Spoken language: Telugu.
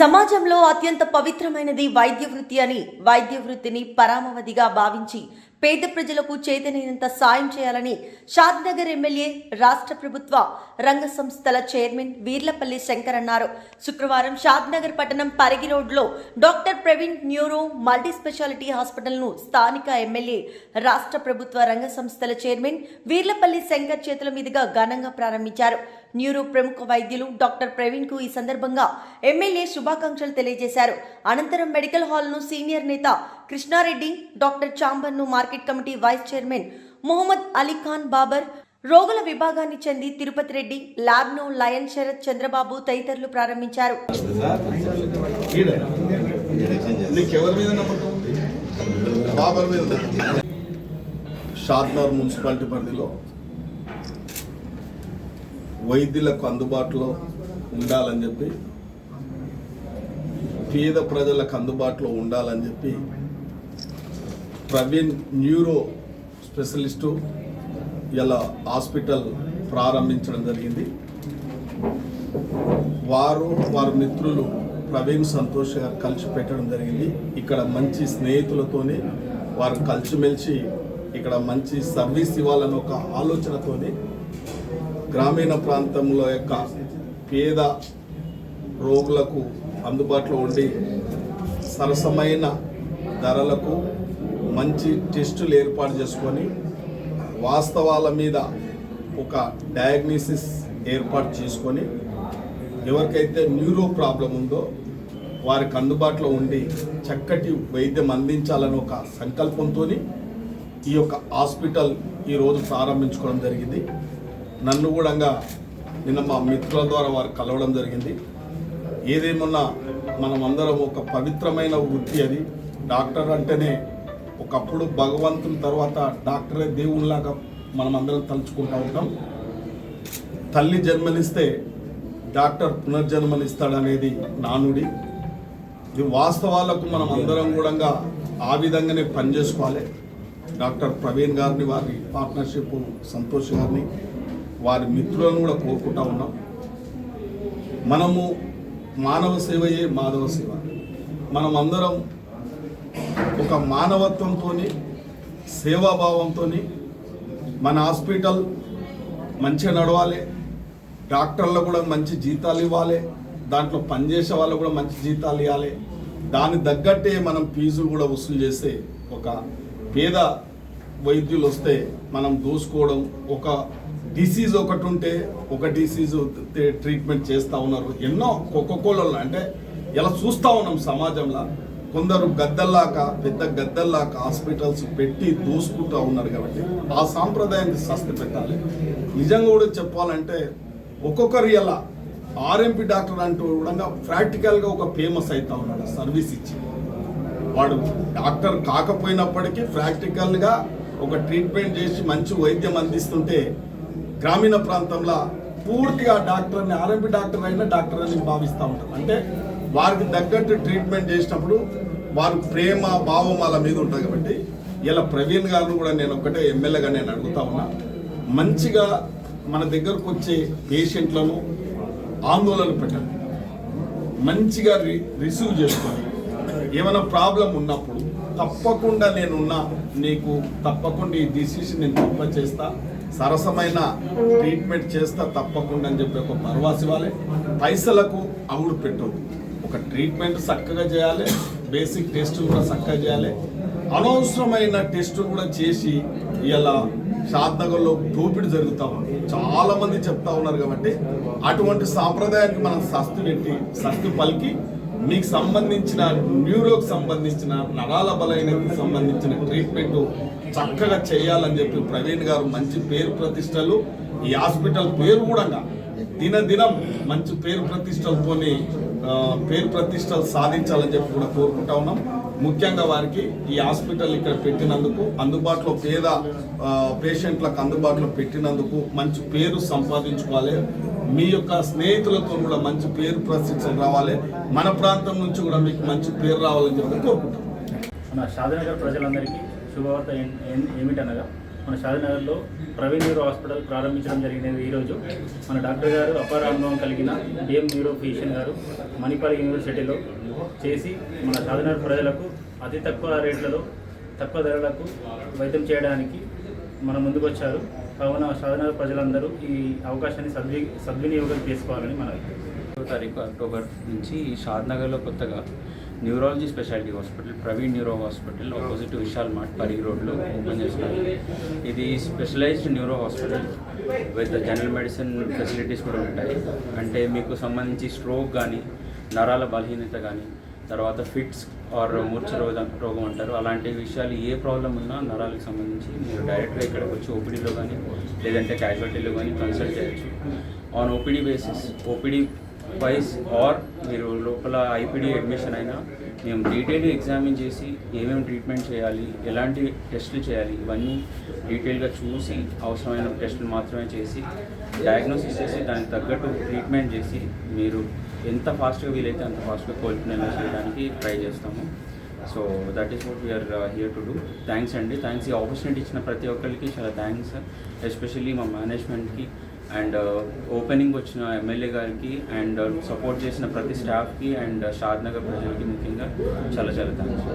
సమాజంలో అత్యంత పవిత్రమైనది వైద్య వృత్తి అని వైద్య వృత్తిని పరామవధిగా భావించి పేద ప్రజలకు చేతనైనంత సాయం చేయాలని షాద్నగర్ ఎమ్మెల్యే రాష్ట్ర ప్రభుత్వ రంగ సంస్థల చైర్మన్ వీర్లపల్లి శంకర్ అన్నారు. శుక్రవారం షాద్నగర్ పట్టణం పరిగి రోడ్లో doctor Praveen neuro multi speciality హాస్పిటల్ను స్థానిక ఎమ్మెల్యే రాష్ట్ర ప్రభుత్వ రంగ సంస్థల చైర్మన్ వీర్లపల్లి శంకర్ చేతుల మీదుగా ఘనంగా ప్రారంభించారు. న్యూరో ప్రముఖ వైద్యులు డాక్టర్ ప్రవీణ్కు ఈ సందర్భంగా ఎమ్మెల్యే శుభాకాంక్షలు తెలియజేశారు. అనంతరం మెడికల్ హాల్ను సీనియర్ నేత Krishna Reddy doctor చాంబర్ను market committee vice chairman Mohammed Ali Khan Babar రోగుల విభాగాన్ని చెంది తిరుపతి రెడ్డి ల్యాబ్ను లయన్ శరత్ చంద్రబాబు తదితరులు ప్రారంభించారు ఈడ. మున్సిపాలిటీ పరిధిలో వైద్యులకు అందుబాటులో ఉండాలని చెప్పి పేద ప్రజలకు అందుబాటులో ఉండాలని చెప్పి ప్రవీణ్ న్యూరో స్పెషలిస్టు ఇలా హాస్పిటల్ ప్రారంభించడం జరిగింది. వారు వారి మిత్రులు ప్రవీణ్ సంతోష్ గారు కలిసి పెట్టడం జరిగింది. ఇక్కడ మంచి స్నేహితులతోని వారు కలిసిమెలిసి ఇక్కడ మంచి సర్వీస్ ఇవ్వాలని ఒక ఆలోచనతోనే గ్రామీణ ప్రాంతంలో యొక్క పేద రోగులకు అందుబాటులో ఉండి సరసమైన ధరలకు మంచి టెస్టులు ఏర్పాటు చేసుకొని వాస్తవాల మీద ఒక డయాగ్నోసిస్ ఏర్పాటు చేసుకొని ఎవరికైతే న్యూరో ప్రాబ్లం ఉందో వారికి అందుబాటులో ఉండి చక్కటి వైద్యం అందించాలని ఒక సంకల్పంతో ఈ యొక్క హాస్పిటల్ ఈరోజు ప్రారంభించుకోవడం జరిగింది. నన్ను కూడా నిన్న మా మిత్రుల ద్వారా వారు కలవడం జరిగింది. ఏదేమన్నా మనం అందరం ఒక పవిత్రమైన వృత్తి అది. డాక్టర్ అంటేనే ఒకప్పుడు భగవంతుని తర్వాత డాక్టరే దేవునిలాగా మనం అందరం తలుచుకుంటూ ఉంటాం. తల్లి జన్మనిస్తే డాక్టర్ పునర్జన్మనిస్తాడనేది నానుడి. ఇది వాస్తవాలకు మనం అందరం కూడా ఆ విధంగానే పనిచేసుకోవాలి. డాక్టర్ ప్రవీణ్ గారిని వారి పార్ట్నర్షిప్ సంతోష్ గారిని వారి మిత్రులను కూడా కోరుకుంటా ఉన్నాం. మనము మానవ సేవయే మాధవ సేవ. మనం అందరం ఒక మానవత్వంతో సేవాభావంతో మన హాస్పిటల్ మంచిగా నడవాలి డాక్టర్లు కూడా మంచి జీతాలు ఇవ్వాలి దాంట్లో పనిచేసే వాళ్ళు కూడా మంచి జీతాలు ఇవ్వాలి. దాని తగ్గట్టే మనం ఫీజులు కూడా వసూలు చేస్తే ఒక పేద వైద్యులు వస్తే మనం దోసుకోవడం ఒక డిసీజ్ ఒకటి ఉంటే ఒక డిసీజ్ ట్రీట్మెంట్ చేస్తూ ఉన్నారు. ఎన్నో కోకోకోలలో అంటే ఇలా చూస్తూ ఉన్నాం సమాజంలో. కొందరు గద్దల్లాక పెద్ద గద్దల్లాక హాస్పిటల్స్ పెట్టి దూసుకుంటూ ఉన్నారు కాబట్టి ఆ సాంప్రదాయానికి సస్తి పెట్టాలి. నిజంగా కూడా చెప్పాలంటే ఒక్కొక్కరు ఎలా ఆర్ఎంపీ డాక్టర్ అంటూ కూడా ప్రాక్టికల్గా ఒక ఫేమస్ అవుతా ఉన్నాడు సర్వీస్ ఇచ్చి. వాడు డాక్టర్ కాకపోయినప్పటికీ ప్రాక్టికల్గా ఒక ట్రీట్మెంట్ చేసి మంచి వైద్యం అందిస్తుంటే గ్రామీణ ప్రాంతంలో పూర్తిగా డాక్టర్ని ఆర్ఎంపీ డాక్టర్ అయినా డాక్టర్ అని భావిస్తూ ఉంటారు. అంటే వారికి తగ్గట్టు ట్రీట్మెంట్ చేసినప్పుడు వారు ప్రేమ భావం వాళ్ళ మీద ఉంటుంది కాబట్టి ఇలా ప్రవీణ్ గారిని కూడా నేను ఒక్కటే ఎమ్మెల్యేగా నేను అడుగుతా ఉన్నా. మంచిగా మన దగ్గరకు వచ్చే పేషెంట్లను ఆందోళన పెట్టండి. మంచిగా రి రిసీవ్ చేసుకొని ఏమైనా ప్రాబ్లం ఉన్నప్పుడు తప్పకుండా నేనున్నా నీకు తప్పకుండా ఈ డిసిషన్ నేను తప్ప చేస్తా సరసమైన ట్రీట్మెంట్ చేస్తా తప్పకుండా అని చెప్పి ఒక భరవాసి వాళ్ళే పైసలకు అవుడు పెట్టవద్దు ఒక ట్రీట్మెంట్ చక్కగా చేయాలి బేసిక్ టెస్ట్ కూడా చక్కగా చేయాలి. అనవసరమైన టెస్ట్ కూడా చేసి ఇలా షాద్నగర్లో దోపిడీ జరుగుతా ఉంది. చాలా మంది చెప్తా ఉన్నారు కాబట్టి అటువంటి సాంప్రదాయానికి మనం సస్తు పెట్టి సస్తు పలికి మీకు సంబంధించిన న్యూరోకి సంబంధించిన నరాల బలైనకి సంబంధించిన ట్రీట్మెంట్ చక్కగా చేయాలని చెప్పి ప్రవీణ్ గారు మంచి పేరు ప్రతిష్టలు ఈ హాస్పిటల్ పేరు కూడా దినదినం మంచి పేరు ప్రతిష్టలతోనే పేరు ప్రతిష్టలు సాధించాలని చెప్పి కూడా కోరుకుంటా ఉన్నాం. ముఖ్యంగా వారికి ఈ హాస్పిటల్ ఇక్కడ పెట్టినందుకు అందుబాటులో పేద పేషెంట్లకు అందుబాటులో పెట్టినందుకు మంచి పేరు సంపాదించుకోవాలి. మీ యొక్క స్నేహితులతో కూడా మంచి పేరు ప్రతిష్టలు రావాలి. మన ప్రాంతం నుంచి కూడా మీకు మంచి పేరు రావాలని చెప్పి కోరుకుంటాం మన షాదనగర్ ప్రజలందరికీ శుభవార్త ఏమిటనగా మన షాదనగర్లో ప్రవీణ్ న్యూరో హాస్పిటల్ ప్రారంభించడం జరిగినది ఈరోజు. మన డాక్టర్ గారు అపార అనుభవం కలిగిన డిఎం న్యూరో ఫిజిషియన్ గారు మణిపాల్ యూనివర్సిటీలో చేసి మన షాదనగర్ ప్రజలకు అతి తక్కువ రేట్లలో తక్కువ ధరలకు వైద్యం చేయడానికి మన ముందుకు వచ్చారు. కావున షాదనగర్ ప్రజలందరూ ఈ అవకాశాన్ని సద్వి సద్వినియోగం చేసుకోవాలని మనవి. తారీఖు అక్టోబర్ నుంచి ఈ షాద్నగర్లో కొత్తగా neurology speciality hospital Praveen neuro hospital opposite Vishal Mart పరి రోడ్లో ఓపెన్ చేస్తున్నారు ఇది specialized neuro hospital with general medicine facilities కూడా ఉంటాయి. అంటే మీకు సంబంధించి స్ట్రోక్ కానీ నరాల బలహీనత కానీ తర్వాత ఫిట్స్ ఆర్ మూర్ఛ రోగం రోగం అంటారు. అలాంటి విషయాలు ఏ ప్రాబ్లం ఉన్నా నరాలకు సంబంధించి మీరు డైరెక్ట్గా ఇక్కడికి వచ్చి ఓపీడీలో కానీ లేదంటే క్యాజువాలిటీలో కానీ కన్సల్ట్ చేయొచ్చు. On OPD basis OPD wise or మీరు లోపల ఐపీడీ అడ్మిషన్ అయినా మేము డీటెయిల్గా ఎగ్జామిన్ చేసి ఏమేమి ట్రీట్మెంట్ చేయాలి ఎలాంటి టెస్టులు చేయాలి ఇవన్నీ డీటెయిల్గా చూసి అవసరమైన టెస్టులు మాత్రమే చేసి డయాగ్నోసిస్ చేసి దానికి తగ్గట్టు ట్రీట్మెంట్ చేసి మీరు ఎంత ఫాస్ట్గా వీలైతే అంత ఫాస్ట్గా కోలుకునేలా చేయడానికి ట్రై చేస్తాము. So that is what we are here to do thanks అండి. థ్యాంక్స్ ఈ ఆపర్చునిటీ ఇచ్చిన ప్రతి ఒక్కరికి చాలా థ్యాంక్స్ ఎస్పెషల్లీ మా మేనేజ్మెంట్కి అండ్ uh, ఓపెనింగ్ వచ్చిన ఎమ్మెల్యే గారికి అండ్ uh, సపోర్ట్ చేసిన ప్రతి స్టాఫ్కి అండ్ uh, షాద్ నగర్ ప్రజలకి ముఖ్యంగా చాలా చాలా థ్యాంక్స్